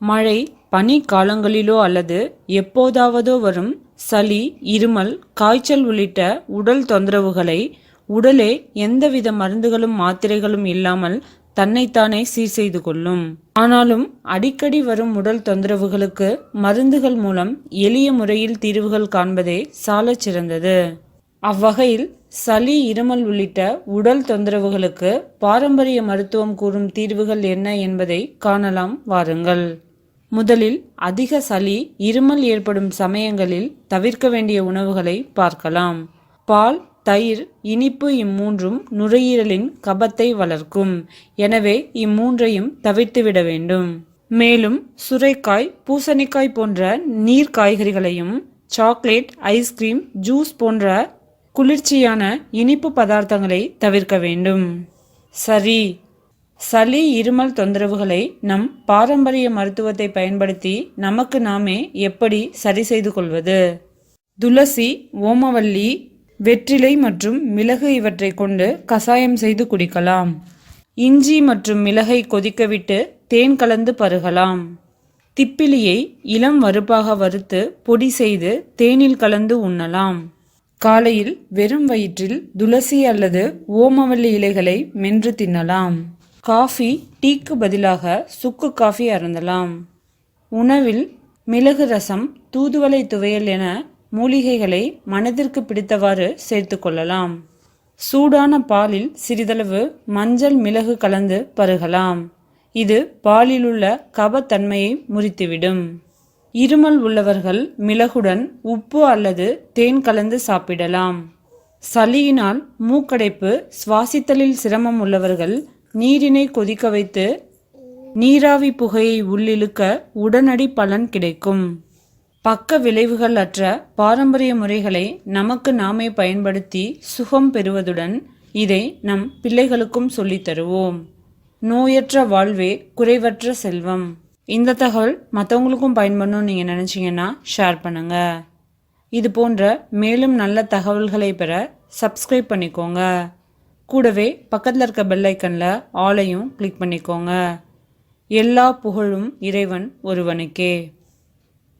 மழை பனி காலங்களிலோ அல்லது எப்போதாவதோ வரும் சளி இருமல் காய்ச்சல் உள்ளிட்ட உடல் தொந்தரவுகளை உடலே எந்தவித மருந்துகளும் மாத்திரைகளும் இல்லாமல் தன்னைத்தானே சீர் செய்து கொள்ளும். ஆனாலும் அடிக்கடி வரும் உடல் தொந்தரவுகளுக்கு மருந்துகள் மூலம் எளிய முறையில் தீர்வுகள் காண்பதே சாலச் சிறந்தது. அவ்வகையில் சளி இருமல் உள்ளிட்ட உடல் தொந்தரவுகளுக்கு பாரம்பரிய மருத்துவம் கூறும் தீர்வுகள் என்ன என்பதை காணலாம். வாருங்கள். முதலில் அதிக சளி இருமல் ஏற்படும் சமயங்களில் தவிர்க்க வேண்டிய உணவுகளை பார்க்கலாம். பால் தயிர் இனிப்பு இம்மூன்றும் நுரையீரலின் கபத்தை வளர்க்கும். எனவே இம்மூன்றையும் தவிர்த்துவிட வேண்டும். மேலும் சுரைக்காய் பூசணிக்காய் போன்ற நீர் காய்கறிகளையும் சாக்லேட் ஐஸ்கிரீம் ஜூஸ் போன்ற குளிர்ச்சியான இனிப்பு பதார்த்தங்களை தவிர்க்க வேண்டும். சரி சளி இருமல் தொந்தரவுகளை நம் பாரம்பரிய மருத்துவத்தை பயன்படுத்தி நமக்கு நாமே எப்படி சரி செய்து கொள்வது? துளசி ஓமவல்லி வெற்றிலை மற்றும் மிளகு இவற்றை கொண்டு கசாயம் செய்து குடிக்கலாம். இஞ்சி மற்றும் மிளகை கொதிக்கவிட்டு தேன் கலந்து பருகலாம். திப்பிலியை இளம் வறுப்பாக வறுத்து பொடி செய்து தேனில் கலந்து உண்ணலாம். காலையில் வெறும் வயிற்றில் துளசி அல்லது ஓமவல்லி இலைகளை மென்று தின்னலாம். காஃபி டீக்கு பதிலாக சுக்கு காஃபி அருந்தலாம். உணவில் மிளகு ரசம் தூதுவளை துவையல் என மூலிகைகளை மனதிற்கு பிடித்தவாறு சேர்த்து கொள்ளலாம். சூடான பாலில் சிறிதளவு மஞ்சள் மிளகு கலந்து பருகலாம். இது பாலிலுள்ள கபத்தன்மையை முறித்துவிடும். இருமல் உள்ளவர்கள் மிளகுடன் உப்பு அல்லது தேன் கலந்து சாப்பிடலாம். சளியினால் மூக்கடைப்பு சுவாசித்தலில் சிரமம் உள்ளவர்கள் நீரினை கொதிக்க வைத்து நீராவி புகையை உள்ளிழுக்க உடனடி பலன் கிடைக்கும். பக்க விளைவுகள் அற்ற பாரம்பரிய முறைகளை நமக்கு நாமே பயன்படுத்தி சுகம் பெறுவதுடன் இதை நம் பிள்ளைகளுக்கும் சொல்லித் தருவோம். நோயற்ற வாழ்வே குறைவற்ற செல்வம். இந்த தகவல் மற்றவங்களுக்கும் பயன்படணும்னு நீங்கள் நினச்சிங்கன்னா ஷேர் பண்ணுங்கள் இது போன்ற மேலும் நல்ல தகவல்களை பெற சப்ஸ்கிரைப் பண்ணிக்கோங்க. கூடவே பக்கத்தில் இருக்க பெல்லைக்கனில் ஆலையும் கிளிக் பண்ணிக்கோங்க. எல்லா புகழும் இறைவன் ஒருவனுக்கே.